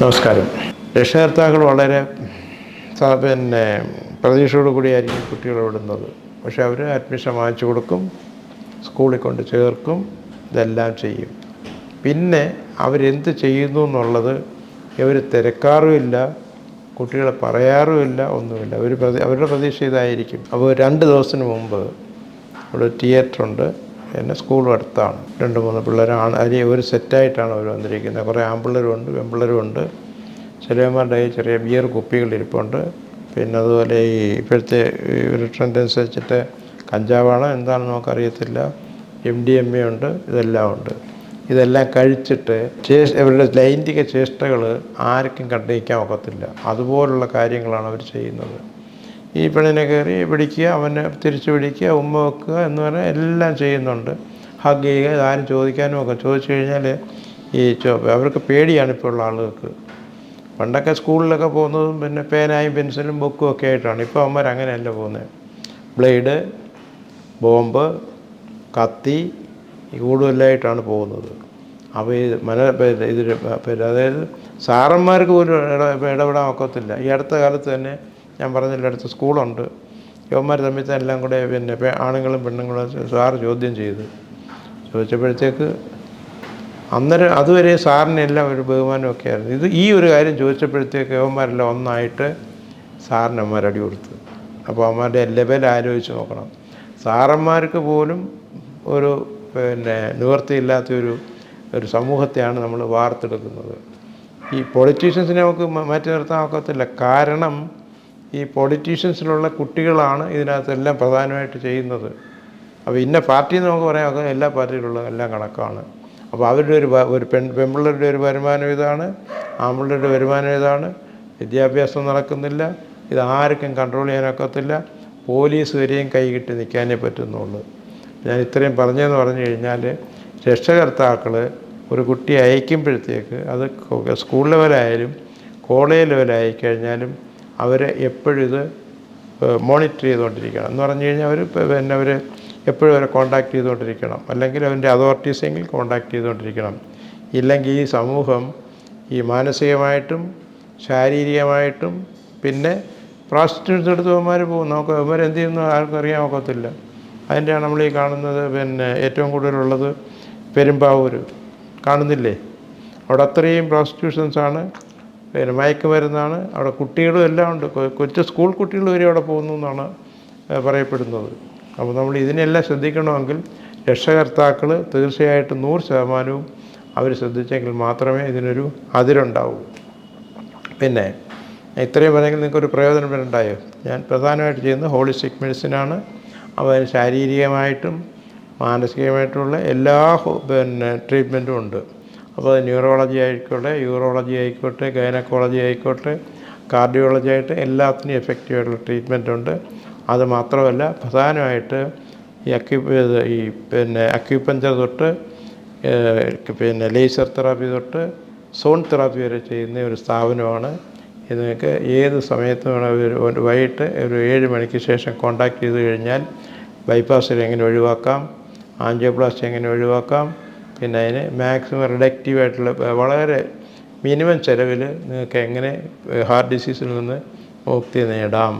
നമസ്കാരം. രക്ഷകർത്താക്കൾ വളരെ പിന്നെ പ്രതീക്ഷയോട് കൂടിയായിരിക്കും കുട്ടികളെ വിടുന്നത്. പക്ഷെ അവർ അഡ്മിഷൻ വാങ്ങിച്ചു കൊടുക്കും സ്കൂളിൽ കൊണ്ട് ചേർക്കും ഇതെല്ലാം ചെയ്യും. പിന്നെ അവരെന്ത് ചെയ്യുന്നു എന്നുള്ളത് ഇവർ തിരക്കാറുമില്ല കുട്ടികളെ പറയാറുമില്ല ഒന്നുമില്ല. അവർ അവരുടെ പ്രതീക്ഷ ഇതായിരിക്കും. അപ്പോൾ രണ്ട് ദിവസത്തിന് മുമ്പ് ഇവിടെ തിയേറ്ററുണ്ട് പിന്നെ സ്കൂളും അടുത്താണ്. രണ്ട് മൂന്ന് പിള്ളേരാണ്. അരി ഒരു സെറ്റായിട്ടാണ് അവർ വന്നിരിക്കുന്നത്. കുറേ ആമ്പിള്ളേരുണ്ട് ഉണ്ട് പെൺപിള്ളേരും ഉണ്ട് ചിലവന്മാരുടെ ഈ ചെറിയ ബിയർ കുപ്പികൾ ഇരിപ്പുണ്ട്. പിന്നെ അതുപോലെ ഈ ഇപ്പോഴത്തെ ഒരു ട്രെൻഡ് അനുസരിച്ചിട്ട് കഞ്ചാവാണോ എന്താണെന്ന് നമുക്കറിയത്തില്ല. എം ഡി എം എ ഉണ്ട് ഇതെല്ലാം ഉണ്ട്. ഇതെല്ലാം കഴിച്ചിട്ട് ചേഷ ഇവരുടെ ലൈംഗിക ചേഷ്ടകൾ ആർക്കും കണ്ടിരിക്കാൻ ഒക്കത്തില്ല. അതുപോലുള്ള കാര്യങ്ങളാണ് അവർ ചെയ്യുന്നത്. ഈ പെണ്ണിനെ കയറി പിടിക്കുക അവനെ തിരിച്ചു പിടിക്കുക ഉമ്മ വെക്കുക എന്ന് പറഞ്ഞാൽ എല്ലാം ചെയ്യുന്നുണ്ട്. ഹഗ് ചെയ്യുക ഇതാരും ചോദിക്കാനും ഒക്കെ. ചോദിച്ചു കഴിഞ്ഞാൽ ഈ അവർക്ക് പേടിയാണ് ഇപ്പോൾ ഉള്ള ആളുകൾക്ക്. പണ്ടൊക്കെ സ്കൂളിലൊക്കെ പോകുന്നതും പിന്നെ പേനായും പെൻസിലും ബുക്കും ഒക്കെ ആയിട്ടാണ്. ഇപ്പോൾ അവന്മാർ അങ്ങനെയല്ല പോകുന്നത് ബ്ലേഡ് ബോംബ് കത്തി കൂടുതലായിട്ടാണ് പോകുന്നത്. അപ്പോൾ ഈ മന ഇതിൽ അതായത് സാറന്മാർക്ക് പോലും ഇട- ഇടപെടാൻ ഒക്കത്തില്ല. ഈ അടുത്ത കാലത്ത് തന്നെ ഞാൻ പറഞ്ഞില്ല അടുത്ത് സ്കൂളുണ്ട്. യവന്മാർ തമ്മിൽ എല്ലാം കൂടെ പിന്നെ ആണുങ്ങളും പെണ്ണുങ്ങളും സാറ് ചോദ്യം ചെയ്തു. ചോദിച്ചപ്പോഴത്തേക്ക് അന്നേരം അതുവരെ സാറിനെല്ലാം ഒരു ബഹുമാനമൊക്കെ ആയിരുന്നു. ഇത് ഈ ഒരു കാര്യം ചോദിച്ചപ്പോഴത്തേക്ക് യവന്മാരെല്ലാം ഒന്നായിട്ട് സാറിന് അമ്മമാരടി കൊടുത്തു. അപ്പോൾ അമ്മമാരുടെ ലെവൽ ആലോചിച്ച് നോക്കണം. സാറന്മാർക്ക് പോലും ഒരു പിന്നെ നിവൃത്തിയില്ലാത്തൊരു ഒരു സമൂഹത്തെയാണ് നമ്മൾ വാർത്തെടുക്കുന്നത്. ഈ പൊളിറ്റീഷ്യൻസിനെ നമുക്ക് മാറ്റി നിർത്താൻ ഒക്കത്തില്ല. കാരണം ഈ പൊളിറ്റീഷ്യൻസിലുള്ള കുട്ടികളാണ് ഇതിനകത്തെല്ലാം പ്രധാനമായിട്ട് ചെയ്യുന്നത്. അപ്പോൾ ഇന്ന പാർട്ടി എന്ന് നമുക്ക് പറയാം എല്ലാ പാർട്ടിയിലുള്ള എല്ലാം കണക്കാണ്. അപ്പോൾ അവരുടെ ഒരു ഒരു പെൺ പെൺപിള്ളേരുടെ ഒരു വരുമാനം ഇതാണ് ആൺപിള്ളേരുടെ വരുമാനം ഇതാണ്. വിദ്യാഭ്യാസം നടക്കുന്നില്ല ഇത് ആർക്കും കൺട്രോൾ ചെയ്യാനൊക്കത്തില്ല പോലീസ് വരെയും കൈകിട്ട് നിൽക്കാനേ പറ്റുന്നുള്ളൂ. ഞാൻ ഇത്രയും പറഞ്ഞതെന്ന് പറഞ്ഞു കഴിഞ്ഞാൽ രക്ഷകർത്താക്കൾ ഒരു കുട്ടിയെ അയക്കുമ്പോഴത്തേക്ക് അത് സ്കൂൾ ലെവലായാലും കോളേജ് ലെവലായി കഴിഞ്ഞാലും അവരെ എപ്പോഴും ഇത് മോണിറ്റർ ചെയ്തുകൊണ്ടിരിക്കണം. എന്ന് പറഞ്ഞു കഴിഞ്ഞാൽ അവർ പിന്നെ അവർ എപ്പോഴും അവരെ കോണ്ടാക്ട് ചെയ്തുകൊണ്ടിരിക്കണം. അല്ലെങ്കിൽ അവന്റെ അതോറിറ്റീസെങ്കിൽ കോണ്ടാക്ട് ചെയ്തുകൊണ്ടിരിക്കണം. ഇല്ലെങ്കിൽ ഈ സമൂഹം ഈ മാനസികമായിട്ടും ശാരീരികമായിട്ടും പിന്നെ പ്രോസ്റ്റിറ്റ്യൂട്ട്സ് എടുത്ത് അവന്മാർ പോകും. നമുക്ക് എന്ത് ചെയ്യുന്നു ആർക്കും അറിയാൻ ഒക്കത്തില്ല. അതിന്റെയാണ് നമ്മൾ ഈ കാണുന്നത് പിന്നെ ഏറ്റവും കൂടുതലുള്ളത് പെരുമ്പാവൂർ കാണുന്നില്ലേ? അവിടെ അത്രയും പ്രോസ്റ്റിറ്റ്യൂഷൻസാണ് പിന്നെ മയക്കുമരുന്നാണ് അവിടെ കുട്ടികളും എല്ലാം ഉണ്ട്. കൊച്ചു സ്കൂൾ കുട്ടികൾ വരെ അവിടെ പോകുന്നു എന്നാണ് പറയപ്പെടുന്നത്. അപ്പോൾ നമ്മൾ ഇതിനെല്ലാം ശ്രദ്ധിക്കണമെങ്കിൽ രക്ഷകർത്താക്കൾ തീർച്ചയായിട്ടും നൂറ് ശതമാനവും അവർ ശ്രദ്ധിച്ചെങ്കിൽ മാത്രമേ ഇതിനൊരു അതിരുണ്ടാവൂ. പിന്നെ ഇത്രയും പറഞ്ഞെങ്കിൽ നിങ്ങൾക്കൊരു പ്രയോജനം വരണ്ടായോ? ഞാൻ പ്രധാനമായിട്ട് ചെയ്യുന്നത് ഹോളിസ്റ്റിക് മെഡിസിനാണ് അവർ ശാരീരികമായിട്ടും മാനസികമായിട്ടുള്ള എല്ലാ പിന്നെ ട്രീറ്റ്മെന്റും ഉണ്ട്. അപ്പോൾ ന്യൂറോളജി ആയിക്കോട്ടെ യൂറോളജി ആയിക്കോട്ടെ ഗൈനക്കോളജി ആയിക്കോട്ടെ കാർഡിയോളജി ആയിട്ട് എല്ലാത്തിനും എഫക്റ്റീവായിട്ടുള്ള ട്രീറ്റ്മെന്റ് ഉണ്ട്. അത് മാത്രമല്ല പ്രധാനമായിട്ട് ഈ അക്യു ഈ പിന്നെ അക്യൂപഞ്ചർ തൊട്ട് പിന്നെ ലേസർ തെറാപ്പി തൊട്ട് സോൺ തെറാപ്പി വരെ ചെയ്യുന്ന ഒരു സ്ഥാപനമാണ്. ഇതിനൊക്കെ ഏത് സമയത്തും വേണമെങ്കിൽ വൈകിട്ട് ഒരു ഏഴ് മണിക്ക് ശേഷം കോൺടാക്റ്റ് ചെയ്ത് കഴിഞ്ഞാൽ ബൈപ്പാസിൽ എങ്ങനെ ഒഴിവാക്കാം ആൻജിയോപ്ലാസ്റ്റി എങ്ങനെ ഒഴിവാക്കാം പിന്നെ അതിന് മാക്സിമം റിഡക്റ്റീവ് ആയിട്ടുള്ള വളരെ മിനിമം ചിലവിൽ നിങ്ങൾക്ക് എങ്ങനെ ഹാർട്ട് ഡിസീസിൽ നിന്ന് മുക്തി നേടാം.